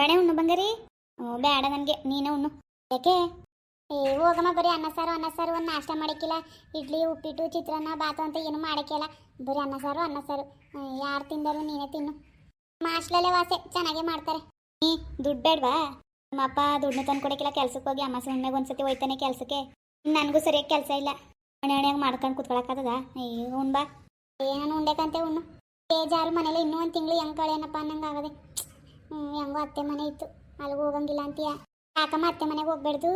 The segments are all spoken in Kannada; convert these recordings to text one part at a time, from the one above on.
ಬೇಡ ಉಣ್ಣು ಬಂಗಾರಿ ಹ್ಞೂ ಬೇಡ ನನಗೆ, ನೀನೇ ಉಣ್ಣು. ಯಾಕೆ? ಏ, ಹೋಗಮ್ಮ ಬರೀ ಅನ್ನ ಸಾರು ಅನ್ನ ಸಾರು ಒಂದು ನಾಷ್ಟ ಮಾಡಕ್ಕಿಲ್ಲ. ಇಡ್ಲಿ, ಉಪ್ಪಿಟ್ಟು, ಚಿತ್ರಾನ್ನ, ಬಾತು ಅಂತ ಏನು ಮಾಡಕ್ಕಿಲ್ಲ. ಬರೀ ಅನ್ನ ಸಾರು ಅನ್ನ ಸಾರು. ಯಾರು ತಿಂದರು ನೀನೇ ತಿನ್ನು. ಮಾಸ್ಟ್ಲಲ್ಲೇ ವಾಸೆ, ಚೆನ್ನಾಗೇ ಮಾಡ್ತಾರೆ. ನೀ ದುಡ್ಡು ಬೇಡವಾ? ನಮ್ಮ ಅಪ್ಪ ದುಡ್ಡು ತಂದು ಕೊಡಕ್ಕಿಲ್ಲ, ಕೆಲ್ಸಕ್ಕೆ ಹೋಗಿ ಅಮ್ಮ ಸುಮ್ಮನೆ ಒಂದ್ಸತಿ ಹೋಯ್ತಾನೆ ಕೆಲಸಕ್ಕೆ. ನನಗೂ ಸರಿಯಾಗಿ ಕೆಲಸ ಇಲ್ಲ. ಹಣೆ ಹಣೆಯಾಗಿ ಮಾಡ್ಕೊಂಡು ಕುತ್ಕೊಳಕ್ಕಾಗದ ಏ ಉಣ್ಬಾ ಬಾ. ಏನು ಉಂಡೆಕಂತೆ ಉಣ್ಣು. ಬೇಜಾರು ಮನೇಲಿ ಇನ್ನೂ ಒಂದು ತಿಂಗಳು ಹೆಂಗೆ ಕಳೆಯನಪ್ಪ ಅನ್ನಂಗೆ ಆಗದೆ. ಹೆಂಗೋ ಅತ್ತೆ ಮನೆ ಇತ್ತು. ಅಲ್ಲಿಗೆ ಹೋಗಂಗಿಲ್ಲ ಅಂತೀಯ? ಯಾಕಮ್ಮ ಅತ್ತೆ ಮನೆಗೆ ಹೋಗ್ಬೇಡ್ದು?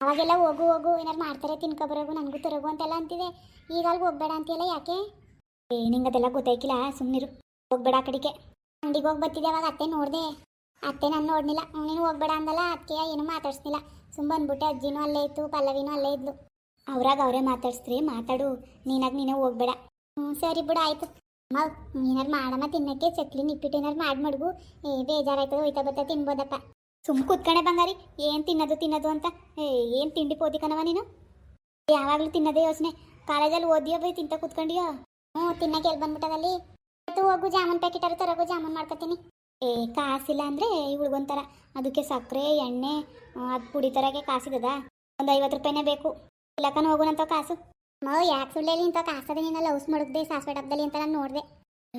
ಅವಾಗೆಲ್ಲ ಹೋಗು ಹೋಗು, ಏನಾರು ಮಾಡ್ತಾರೆ ತಿನ್ಕೊಬರೋಗು ನನಗೂ ತರೋಗು ಅಂತೆಲ್ಲ ಅಂತಿದೆ. ಈಗ ಅಲ್ಲಿಗೆ ಹೋಗ್ಬೇಡ ಅಂತೀಯಲ್ಲ ಯಾಕೆ? ಏ ಅದೆಲ್ಲ ಗೊತ್ತಾಯ್ಕಿಲ್ಲ ಸುಮ್ಮನಿರು ಹೋಗ್ಬೇಡ ಆ ಕಡೆಗೆ. ಅಂಗಡಿಗೆ ಹೋಗಿ ಬರ್ತಿದ್ದೆ ಅವಾಗ ಅತ್ತೆ ನೋಡಿದೆ. ಅತ್ತೆ ನಾನು ನೋಡ್ನಿಲ್ಲ. ನೀನು ಹೋಗ್ಬೇಡ ಅಂದಲ್ಲ ಅದಕ್ಕೆ ಏನು ಮಾತಾಡ್ಸ್ನಿಲ್ಲ. ಸುಮ್ಮ ಬಂದ್ಬಿಟ್ಟೆ, ಅಜ್ಜಿನೂ ಅಲ್ಲೇ ಇತ್ತು, ಪಲ್ಲವಿನೂ ಅಲ್ಲೇ ಇದ್ಲು. ಅವ್ರಾಗ ಅವರೇ ಮಾತಾಡ್ಸ್ರಿ ಮಾತಾಡು, ನೀನಾಗ ನೀನೇ ಹೋಗ್ಬೇಡ. ಹ್ಞೂ ಸರಿ ಬಿಡು, ಆಯ್ತು. ಅಮ್ಮ ಏನಾರು ಮಾಡಮ್ಮ, ತಿನ್ನಕ್ಕೆ ಚಕ್ಲಿ ನಿಪ್ಪಿಟ್ಟು ಏನಾರು ಮಾಡಿ ಮಡ್ಗು. ಏ, ಬೇಜಾರಾಯ್ತದ, ಹೋಯ್ತಾ ಬರ್ತಾ ತಿನ್ಬೋದಪ್ಪ. ಸುಮ್ ಕೂತ್ಕಣೆ ಬಂಗಾರಿ, ಏನ್ ತಿನ್ನದು ತಿನ್ನದು ಅಂತ. ಏನ್ ತಿಂಡಿ ಪೋದಿ ಕಣವ ನೀನು? ಯಾವಾಗಲೂ ತಿನ್ನೋದೇ ಯೋಚನೆ. ಕಾಲೇಜಲ್ಲಿ ಓದಿಯೋ ಬೈ ತಿಂತ ಕೂತ್ಕೊಂಡಿಯೋ? ಹ್ಞೂ, ತಿನ್ನಕ್ಕೆ ಎಲ್ಲಿ ಬಂದ್ಬಿಟ್ಟದಲ್ಲಿ? ಮತ್ತು ಹೋಗು, ಜಾಮೂನ್ ಪ್ಯಾಕೆಟ್ ತರೋಗು, ಜಾಮೂನ್ ಮಾಡ್ಕೊತೀನಿ. ಏ, ಕಾಸಿಲ್ಲ ಅಂದರೆ ಇವಳಿಗೊಂಥರ ಅದಕ್ಕೆ ಸಕ್ಕರೆ, ಎಣ್ಣೆ ಅದು ಪುಡಿ ತರಕ್ಕೆ ಕಾಸಿದದ. ಒಂದು ಐವತ್ತು ರೂಪಾಯಿನೇ ಬೇಕು. ಇಲ್ಲಕನ ಹೋಗುನಂತ ಕಾಸು. ಮೋ, ಯಾಕೆ ಸುಳ್ಳೇಲಿ ಇಂಥ ಕಾಸದ ನೀನು ಲವ್ಸ್ ಮಡಗ್ದೆ, ಸಾಸ್ವೆ ಡಬ್ಬದಲ್ಲಿ ಅಂತ ನಾನು ನೋಡಿದೆ.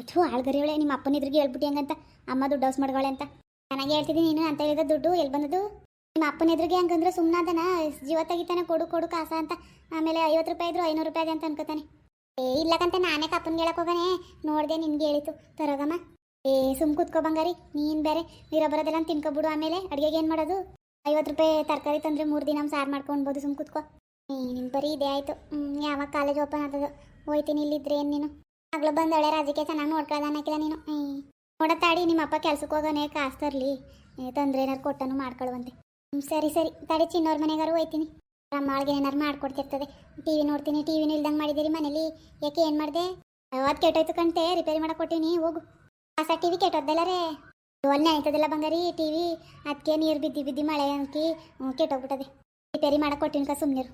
ಥೂ ಆಳ್ಗರಿವಳೆ ನಿಮ್ಮ ಅಪ್ಪನ ಎದುರಿಗೆ ಹೇಳ್ಬಿಟ್ಟು ಹೆಂಗಂತ, ಅಮ್ಮ ದುಡ್ಡು ಹೌಸ್ ಮಾಡ್ಗಳೇ ಅಂತ. ನನಗೆ ಹೇಳ್ತಿದ್ದೀನಿ ನೀನು, ಅಂತ ಹೇಳಿದ ದುಡ್ಡು ಎಲ್ಲಿ ಬಂದದು ನಿಮ್ಮ ಅಪ್ಪನ ಎದುರಿಗೆ ಹಂಗಂದ್ರೆ ಸುಮ್ಮನಾದನ ಜೀವ ತೆಗಿತಾನೆ, ಕೊಡು ಕೊಡು, ಕಾಸ ಅಂತ, ಆಮೇಲೆ ಐವತ್ತು ರೂಪಾಯಿ ಇದ್ರು ಐನೂರು ರೂಪಾಯಿ ಇದೆ ಅಂತ ಅನ್ಕೋತಾನೆ. ಏ ಇಲ್ಲಕಂತ ನಾನೇ ಕಪ್ಪನ್ಗೆ ಹೇಳಕ್ ಹೋಗನೆ, ನೋಡ್ದೆ ನಿನ್ಗೆ ಹೇಳಿತು. ತರೋಗಮ್ಮ. ಏ, ಸುಮ್ ಕೂತ್ಕೋ ಬಂಗಾರಿ, ನೀನ್ ಬೇರೆ, ನೀರ ಬರೋದೆಲ್ಲ ತಿನ್ಕೊಬಿಡು ಆಮೇಲೆ, ಅಡಿಗೆಗೆ ಏನು ಮಾಡೋದು? ಐವತ್ತು ರೂಪಾಯಿ ತರಕಾರಿ ತಂದ್ರೆ ಮೂರು ದಿನ ಸಾರು ಮಾಡ್ಕೊಂಡ್ಬೋದು ಸುಮ್ ಕೂತ್ಕೋ. ನಿನ್ ಬರೀ ಇದೇ ಆಯ್ತು. ಯಾವಾಗ ಕಾಲೇಜ್ ಓಪನ್ ಆಗ್ತದ. ಹೋಯ್ತೀನಿ, ಇಲ್ಲಿದ್ರೆ ಏನು ನೀನು? ಆಗ್ಲೂ ಬಂದಳೆ ರಾಜಕೀಯ ಚೆನ್ನಾಗಿ ನೋಡ್ಕೊಳ್ಳೋದು ಅನ್ನಕ್ಕಿಲ್ಲ ನೀನು. ನೋಡತ್ತಾಡಿ ನಿಮ್ಮ ಅಪ್ಪ ಕೆಲ್ಸಕ್ಕೆ ಹೋಗೋನೆ ಕಾಸ್ತರ್ಲಿ ತರಲಿ. ತೊಂದರೆ ಏನಾರು ಕೊಟ್ಟನು ಮಾಡ್ಕೊಳ್ಳುವಂತೆ ಸರಿ ಸರಿ. ತಡಿ, ಚಿನ್ನೋರ್ ಮನೆಗಾರು ಹೋಯ್ತೀನಿ. ಅಮ್ಮಳಿಗೆ ಏನಾರು ಮಾಡ್ಕೊಡ್ತಿರ್ತದೆ. ಟಿ ವಿ ನೋಡ್ತೀನಿ ಟಿ ವಿನೂ ಇಲ್ದಂಗೆ ಮಾಡಿದ್ದೀರಿ ಮನೇಲಿ. ಯಾಕೆ ಏನು ಮಾಡಿದೆ? ಅದು ಕೆಟ್ಟೋಯ್ತು ಕಂತೆ ರಿಪೇರಿ ಕೊಟ್ಟಿನಿ, ಹೋಗು. ಹೊಸ ಟಿ ವಿ ಕೆಟ್ಟೋದ್ದಲ್ಲ ರೇ. ಅಲ್ಲಿ ಆಯ್ತದಲ್ಲ ಬಂಗಾರಿ ಟಿ ವಿ ಅದಕ್ಕೆ ನೀರು ಬಿದ್ದು ಬಿದ್ದು ಮಳೆ ಅಂಕಿ ಕೆಟ್ಟೋಗ್ಬಿಟ್ಟದೆ. ರಿಪೇರಿ ಕೊಟ್ಟಿನ ಕ ಸುಮ್ಮನಿರು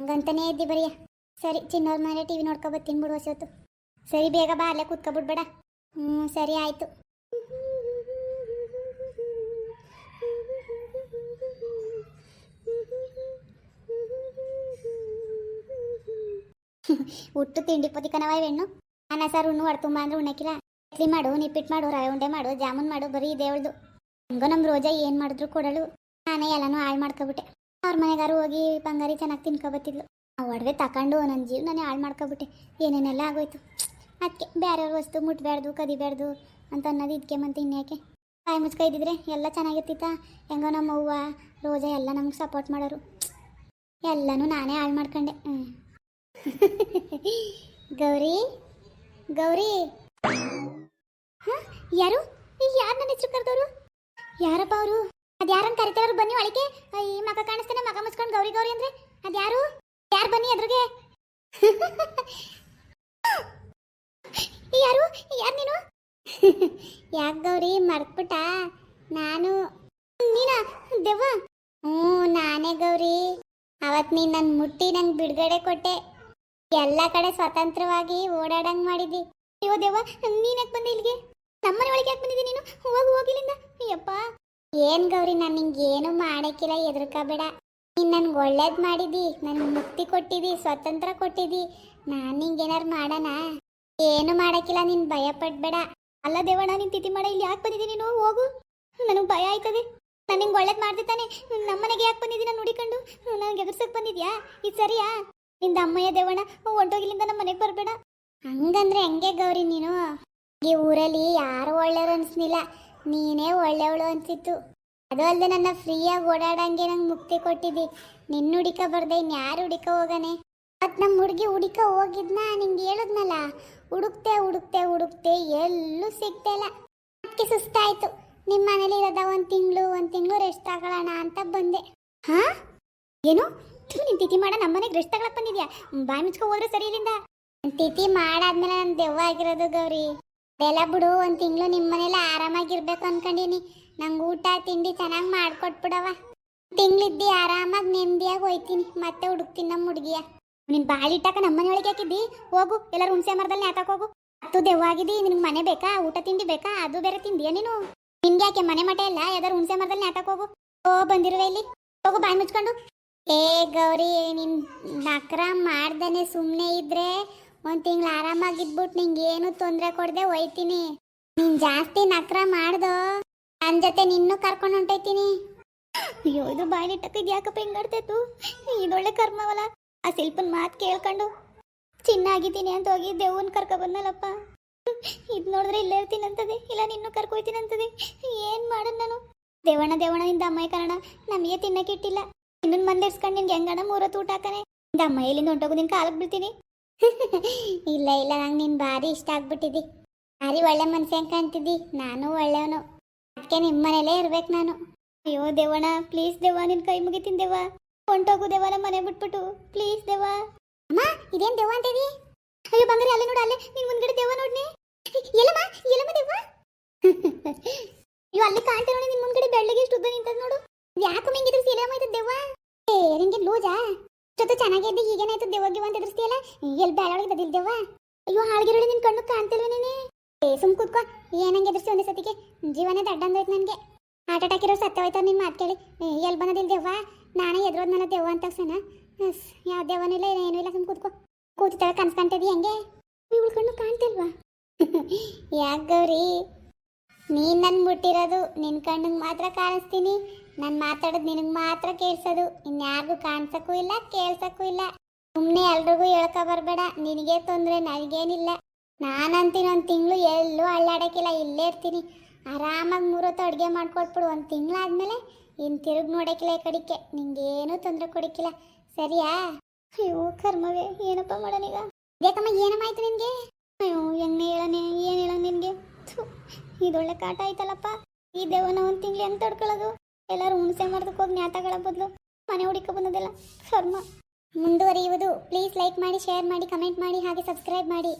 ಹಂಗಂತಾನೇ ಇದ್ದಿ ಬರೀ ಸರಿ, ಚಿನ್ನೋರ್ ಮನೆ ಟಿ ವಿ ನೋಡ್ಕೊ ಬರ್ತೀನಿ ಬಿಡು ಹೊಸತ್ತು. ಸರಿ, ಬೇಗ ಬಾ, ಅಲ್ಲೇ ಕೂತ್ಕೊಬಿಡ್ಬೇಡ ಹ್ಞೂ ಸರಿ, ಆಯಿತು. ಉಟ್ಟು ತಿಂಡಿ ಪತಿ ಕಣವ ಇವೆಣ್ಣು? ಅನ್ನ, ಸಾರು, ಉಣ್ಣು ಹೊಡ್ತುಂಬ ಅಂದ್ರೆ ಉಣ್ಣಕ್ಕಿಲ್ಲ ಇಡ್ಲಿ ಮಾಡು, ನಿಪ್ಪಿಟ್ಟು ಮಾಡು, ರವೆ ಉಂಡೆ ಮಾಡು, ಜಾಮೂನ್ ಮಾಡು, ಬರೀ ಇದೆ ಅವಳ್ದು ಹಂಗೋ ನಮ್ಮ ರೋಜಾ ಏನು ಮಾಡಿದ್ರು ಕೊಡಳು ನಾನೇ ಎಲ್ಲನೂ ಹಾಳು ಮಾಡ್ಕೊಬಿಟ್ಟೆ. ಅವ್ರ ಮನೆಗಾರು ಹೋಗಿ ಬಂಗಾರಿ ಚೆನ್ನಾಗಿ ತಿನ್ಕೊಬತ್ತಿದ್ಲು. ಆ ಒಡವೆ ತಕೊಂಡು ನನ್ನ ಜೀವನನೇ ಹಾಳು ಮಾಡ್ಕೊಬಿಟ್ಟೆ. ಏನೇನೆಲ್ಲ ಆಗೋಯ್ತು? ಅದಕ್ಕೆ ಬೇರೆಯವ್ರ ವಸ್ತು ಮುಟ್ಬಾರ್ದು ಕದಿಬಾರ್ದು ಅಂತ ಅನ್ನೋದು ಇದಕ್ಕೆ ಇನ್ಯಾಕೆ ಬಾಯಿ ಮುಚ್ಕ ಇದ್ದಿದ್ರೆ ಎಲ್ಲ ಚೆನ್ನಾಗಿರ್ತಿತ್ತ? ಹೆಂಗೋ ನಮ್ಮ ಅವ್ವ, ರೋಜಾ ಎಲ್ಲ ನಮ್ಗೆ ಸಪೋರ್ಟ್ ಮಾಡೋರು. ಎಲ್ಲನೂ ನಾನೇ ಹಾಳು ಮಾಡ್ಕೊಂಡೆ. ಗೌರಿ? ಗೌರಿ? ಯಾರು? ಯಾರು ನನ್ನ ಹೆಸರು ಕರೆದವರು? ಯಾರಪ್ಪ ಅವರು? ಅದ್ಯಾರನ್ನ ಕರಿತಾರ ಬನ್ನಿ ಒಳಗೆ ಈ ಮಗ ಕಾಣಿಸ್ತಾನೆ ಮಗ ಮುಚ್ಕೊಂಡು ಗೌರಿ ಗೌರಿ ಅಂದ್ರೆ. ಅದ್ಯಾರು ಯಾರು? ಬನ್ನಿ ಎದುರಿಗೆ? ಯಾರು? ಯಾರು ನೀನು? ಯಾಕೆ ಗೌರಿ, ಮರ್ತ್ಬಿಟ್ಟ? ನಾನು, ನೀನ? ದೆವ್ವ? ಹ್ಞೂ, ನಾನೇ ಗೌರಿ. ಅವತ್ ನೀನ್ ನನ್ ಮುಟ್ಟಿ ನಂಗೆ ಬಿಡುಗಡೆ ಕೊಟ್ಟೆ. ಎಲ್ಲ ಕಡೆ ಸ್ವತಂತ್ರವಾಗಿ ಓಡಾಡಂಗ್ ಮಾಡಿದಿ ಅಯ್ಯೋ ದೇವ ನೀನ್ ಯಾಕೆ ಬಂದೆ ಇಲ್ಲಿಗೆ? ನಮ್ಮನೆ ಒಳಗೆ ಯಾಕೆ ಬಂದಿದ್ದೆ ನೀನು? ಹೋಗಿ ಹೋಗಿಲ್ಲಿಂದ ಅಯ್ಯಪ್ಪ. ಏನ್ ಗೌರಿ, ನಾನು ನಿಂಗೆ ಏನು ಮಾಡಕ್ಕಿಲ್ಲ ಎದುರ್ಕೋಬೇಡ ನೀನ್ ನನ್ಗೆ ಒಳ್ಳೇದ್ ಮಾಡಿದಿ, ನನ್ಗೆ ಮುಕ್ತಿ ಕೊಟ್ಟಿದಿ ಸ್ವತಂತ್ರ ಕೊಟ್ಟಿದಿ. ನಾನು ನಿಂಗೆ ಏನಾರು ಮಾಡೋಣ? ಏನು ಮಾಡಕ್ಕಿಲ್ಲ, ನೀನ್ ಭಯ ಪಡ್ಬೇಡ ಅಲ್ಲ ದೇವಣ್ಣ, ನಿನ್ ತಿಥಿ ಮಾಡ, ಇಲ್ಲಿ ಯಾಕೆ ಬಂದಿದ್ದೀನಿ ನೀನು? ಹೋಗು. ನನಗೆ ಭಯ ಆಯ್ತದೆ. ನಾನು ನಿಂಗೆ ಒಳ್ಳೇದು ಮಾಡ್ತಿದ್ದಾನೆ ನಮ್ಮನೆಗೆ ಯಾಕೆ ಬಂದಿದ್ದೀನಿ ನೋಡಿಕೊಂಡು ನನಗೆ ಬಂದಿದ್ಯಾ? ಇದು ಸರಿಯಾ? ನಿಂದ ಅಮ್ಮಯ್ಯ, ದೇವಣ್ಣ ಹೊಂಟೋಗಿಲಿಂದ ನಮ್ಮ ಮನೆಗೆ ಬರಬೇಡ. ಹಂಗಂದ್ರೆ ಹೆಂಗೆ ಗೌರಿ ನೀನು? ಈ ಊರಲ್ಲಿ ಯಾರು ಒಳ್ಳೆಯವ್ರು ಅನ್ಸ್ನಿಲ್ಲ ನೀನೇ ಒಳ್ಳೆಯವಳು ಅನ್ಸಿತ್ತು. ಅದು ಅಲ್ಲದೆ ನನ್ನ ಫ್ರೀಯಾಗಿ ಓಡಾಡಂಗೆ ನಂಗೆ ಮುಕ್ತಿ ಕೊಟ್ಟಿದ್ದಿ. ನಿನ್ನ ಹುಡುಕ ಬರ್ದೆ ಇನ್ಯಾರು ಹುಡುಕ ಹೋಗನೆ? ಮತ್ತು ನಮ್ಮ ಹುಡುಗಿ ಹುಡುಕ ಹೋಗಿದ್ನ ನಿಂಗೆ ಹೇಳಿದ್ನಲ್ಲ? ಹುಡುಕ್ತೆ ಹುಡುಕ್ತೆ ಹುಡುಕ್ತೆ ಎಲ್ಲೂ ಸಿಗ್ತಾ ಇಲ್ಲ. ಅದಕ್ಕೆ ಸುಸ್ತಾಯಿತು. ನಿಮ್ಮ ಮನೇಲಿ ಇರೋದ ಒಂದು ತಿಂಗಳು ಒಂದು ತಿಂಗಳು ರೆಸ್ಟ್ ತಗೊಳ್ಳೋಣ ಅಂತ ಬಂದೆ. ಹಾ? ಏನು? ನೀನ್ ತಿಥಿ ಮಾಡ ನಮ್ಮನೆಗೆ ರೆಸ್ಟ್ ತಗೊಳಕ್ ಬಂದಿದ್ಯಾ? ಬಾಯಿ ಮುಚ್ಕೊ ಹೋದ್ರೆ ಸರಿ ಇಲ್ಲಿಂದ. ತಿಥಿ ಮಾಡಾದ್ಮೇಲೆ ನಾನು ದೆವ್ವ ಆಗಿರೋದು ಗೌರಿ. ಅದೆಲ್ಲ ಬಿಡು, ಒಂದು ತಿಂಗಳು ನಿಮ್ಮ ಮನೇಲಿ ಆರಾಮಾಗಿರ್ಬೇಕು ಅನ್ಕೊಂಡಿನಿ. ನಂಗೆ ಊಟ, ತಿಂಡಿ ಚೆನ್ನಾಗಿ ಮಾಡ್ಕೊಟ್ಬಿಡವ ತಿಂಗಳಿದ್ದಿ ಆರಾಮಾಗಿ ನೆಮ್ಮದಿಯಾಗಿ ಹೋಯ್ತೀನಿ. ಮತ್ತೆ ಹುಡುಕ್ತೀನಿ ನಮ್ಮ ಹುಡುಗಿಯ ನಿನ್ ಬಾಳಿ ಇಟ್ಟಾಕ ಮನೆಯೊಳಗೆ ಹಾಕಿದ್ದಿ ಹೋಗು, ಎಲ್ಲರೂ ಹುಣಸೆ ಮರದಲ್ಲಿ ನೇತಾಕ್ ಹೋಗು. ಹತ್ತು ದೆವ್ವಾಗಿದ್ದಿ ನಿನ್ಗೆ ಮನೆ ಬೇಕಾ? ಊಟ ತಿಂಡಿ ಬೇಕಾ? ಅದು ಬೇರೆ ತಿಂದಿಯಾ ನೀನು? ನಿನ್ಗೆ ಯಾಕೆ ಮನೆ ಮಠ ಇಲ್ಲ? ಯಾವ್ದಾರು ಹುಣಸೆ ಮರದಲ್ಲಿ ನಾಟಕ ಹೋಗು. ಓ, ಬಂದಿರುವೆ ಇಲ್ಲಿ. ಹೋಗು, ಬಾಯಿ ಮುಚ್ಕೊಂಡು. ಏ ಗೌರಿ, ನಿನ್ ನಕ್ರ ಮಾಡ್ದೇನೆ ಸುಮ್ಮನೆ ಇದ್ರೆ ಒಂದ್ ತಿಂಗ್ಳು ಆರಾಮಾಗಿದ್ಬಿಟ್ ನಿಂಗೆ ಏನು ತೊಂದರೆ ಕೊಡದೆ ಒಯ್ತೀನಿ ನೀನ್ ಜಾಸ್ತಿ ನಕ್ರ ಮಾಡ್ದು, ನನ್ ಜೊತೆ ನಿನ್ನೂ ಕರ್ಕೊಂಡು ಹೊಂಟೈತೀನಿ ಅಯ್ಯೋ, ಇದು ಬಾಯಿಲಿಟ್ಟಕ್ಕೆ ಇದು ಯಾಕಪ್ಪ ಇದೊಳ್ಳೆ ಕರ್ಮವಲ್ಲ. ಆ ಶಿಲ್ಪನ್ ಮಾತು ಕೇಳ್ಕೊಂಡು ಚಿನ್ನ ಆಗಿದ್ದೀನಿ ಅಂತ ಹೋಗಿ ದೇವನ್ ಕರ್ಕ ಬಂದಲ್ಲಪ್ಪ ಇದು ನೋಡಿದ್ರೆ ಇಲ್ಲೇ ಇರ್ತೀನಿ ಅಂತದೆ ಇಲ್ಲ ನಿನ್ನೂ ಕರ್ಕೊಯ್ತೀನಿ ಅಂತದೆ ಏನ್ ಮಾಡೋದು ನಾನು? ದೇವಣ್ಣ ದೇವಣ್ಣನಿಂದ ಅಮ್ಮಾಯಿ ಕಾರಣ ನಮಗೆ ತಿನ್ನಕ್ಕಿಟ್ಟಿಲ್ಲ. ಇನ್ನೊಂದು ಮಂದಿ ಇರ್ಸ್ಕೊಂಡು ನಿನ್ಗೆ ಹೆಂಗಣ ಮೂರತ್ತು ಊಟ ಹಾಕನೆ? ನಿಂದ ಅಮ್ಮ ಎಲ್ಲಿಂದ ನಿನ್ ಕಾಲಕ್ಕೆ ಬೀಳ್ತೀನಿ. ಇಲ್ಲ ಇಲ್ಲ, ನಂಗೆ ನೀನು ಭಾರಿ ಇಷ್ಟ ಆಗ್ಬಿಟ್ಟಿದ್ದಿ ಭಾರಿ ಒಳ್ಳೆ ಮನ್ಸೆ ಕಾಣ್ತಿದ್ದಿ ನಾನು ಒಳ್ಳೆಯವನು. ಅದಕ್ಕೆ ನಿಮ್ಮ ಮನೇಲೇ ಇರ್ಬೇಕು ನಾನು. ಅಯ್ಯೋ ದೇವಣ ಪ್ಲೀಸ್ ದೇವ ನಿನ್ನ ಕೈ ಮುಗಿತೀನಿ ದೇವ ಹೊಂಟೋಗು ದೇವ ನಮ್ಮ ಮನೆ ಬಿಟ್ಬಿಟ್ಟು. ಪ್ಲೀಸ್ ದೇವ ಅಮ್ಮ, ಇದೇನ್ ದೇವ ಅಂತಿದಿ ಅಯ್ಯೋ ಬಂಗಾರಿ ಅಲ್ಲೇ ನೋಡು, ಅಲ್ಲೇ. ನಿನ್ ಮುಂದ್ಗಡೆ ದೇವ ನೋಡ್ನಿ. ಎಲ್ಲಮ್ಮ ಎಲ್ಲಮ್ಮ ದೇವ ಅಯ್ಯೋ, ಅಲ್ಲಿ ಕಾಣ್ತಾ ನೋಡಿ ನಿನ್ ಮುಂದ್ಗಡೆ ಬೆಳ್ಳಗೆ ಎಷ್ಟು ಉದ್ದ ನಿಂತದ ನೋಡು. ಯಾಕೆ ಹಿಂಗಿದ್ರು? ಸೀಲೆ ಇದು ದೇವ ಏ ಲೂಜಾ? ಇಷ್ಟೊತ್ತು ಚೆನ್ನಾಗಿದ್ದು ಈಗೇನಾಯ್ತು? ದೇವಗೆ ಅಂತ ಎದುರಿಸ್ತೀಯಲ್ಲ? ಎಲ್ಲಿ ಬೇಳೊಳಗೆ ಬದಿಲ್ ದೇವ ಅಯ್ಯೋ, ಹಾಳ್ಗಿರೋಳಿ ನಿನ್ ಕಣ್ಣು ಕಾಣ್ತಿಲ್ವ ನೀನೆ? ಏ, ಸುಮ್ ಕೂತ್ಕೋ. ಏನಂಗೆ ಎದುರಿಸಿ ಒಂದೇ ಸತಿಗೆ? ಜೀವನೇ ದಡ್ಡಂದೋಯ್ತು ನನಗೆ. ಹಾರ್ಟ್ ಅಟ್ಯಾಕ್ ಇರೋ ಸತ್ತ ಹೋಯ್ತಾವ ನಿನ್ ಮಾತು ಕೇಳಿ. ಎಲ್ಲಿ ಬಂದದಿಲ್ಲ ದೆವ್ವ? ನಾನೇ ಎದುರೋದ್ನಲ್ಲ ದೇವ ಅಂತ ತಕ್ಷಣ ಯಾವ ದೇವನೂ ಇಲ್ಲ, ಏನೂ ಇಲ್ಲ, ಸುಮ್ ಕೂತ್ಕೋ. ಕೂತಿದ್ದಾಳೆ ಕನ್ಸ್ಕೊಂತಿದ್ದಿ ಹೆಂಗೆ? ಇವಳು ಕಣ್ಣು ಕಾಣ್ತಿಲ್ವಾ? ಯಾಕೆ ಗೌರಿ? ನೀನ್ ನನ್ ಮುಟ್ಟಿರೋದು, ನಿನ್ ಕಣ್ಣಿಗೆ ಮಾತ್ರ ಕಾಣಿಸ್ತೀನಿ. ನಾನು ಮಾತಾಡೋದು ನಿನಗೆ ಮಾತ್ರ ಕೇಳಿಸೋದು. ಇನ್ಯಾರಿಗೂ ಕಾಣಿಸೋಕ್ಕೂ ಇಲ್ಲ, ಕೇಳ್ಸೋಕ್ಕೂ ಇಲ್ಲ. ಸುಮ್ಮನೆ ಎಲ್ರಿಗೂ ಹೇಳ್ಕೊ ಬರಬೇಡ. ನಿನಗೆ ತೊಂದರೆ, ನನಗೇನಿಲ್ಲ. ನಾನಂತೀನಿ ಒಂದು ತಿಂಗಳು ಎಲ್ಲೂ ಅಳ್ಳಾಡೋಕ್ಕಿಲ್ಲ ಇಲ್ಲೇ ಇರ್ತೀನಿ. ಆರಾಮಾಗಿ ಮೂರೊತ್ತು ಅಡುಗೆ ಮಾಡ್ಕೊಟ್ಬಿಡು. ಒಂದು ತಿಂಗಳಾದ್ಮೇಲೆ ಇನ್ನು ತಿರುಗಿ ನೋಡೋಕ್ಕಿಲ್ಲ ಈ ಕಡಿಕೆ. ನಿಂಗೇನೂ ತೊಂದರೆ ಕೊಡಕ್ಕಿಲ್ಲ. ಸರಿಯಾ? ಅಯ್ಯೋ, ಕರ್ಮವೇ, ಏನಪ್ಪ ಮಾಡೋಣೀಗ ಬೇಕಮ್ಮ ಏನಮ್ಮಾಯ್ತು ನಿನಗೆ? ಅಯ್ಯೋ, ಹೆಂಗೆ ಹೇಳನೆ, ಏನು ಹೇಳೋಣ ನಿನಗೆ? ಇದೊಳ್ಳೆ ಕಾಟ ಆಯ್ತಲ್ಲಪ್ಪ. ಈ ದೇವನ ಒಂದು ತಿಂಗಳು ಹೆಂಗೆ ತಡ್ಕೊಳ್ಳೋದು ಎಲ್ಲರೂ ಹುಣಸೆ ಮಾಡೋದಕ್ಕೆ ಹೋಗಿ ಜ್ಞಾತಗಳ ಬದಲು ಮನೆ ಹುಡುಕ ಬಂದದೆಲ್ಲ ಕರ್ಮ ಮುಂದುವರಿಯುವುದು. ಪ್ಲೀಸ್ ಲೈಕ್ ಮಾಡಿ ಶೇರ್ ಮಾಡಿ ಕಮೆಂಟ್ ಮಾಡಿ, ಹಾಗೆ ಸಬ್ಸ್ಕ್ರೈಬ್ ಮಾಡಿ.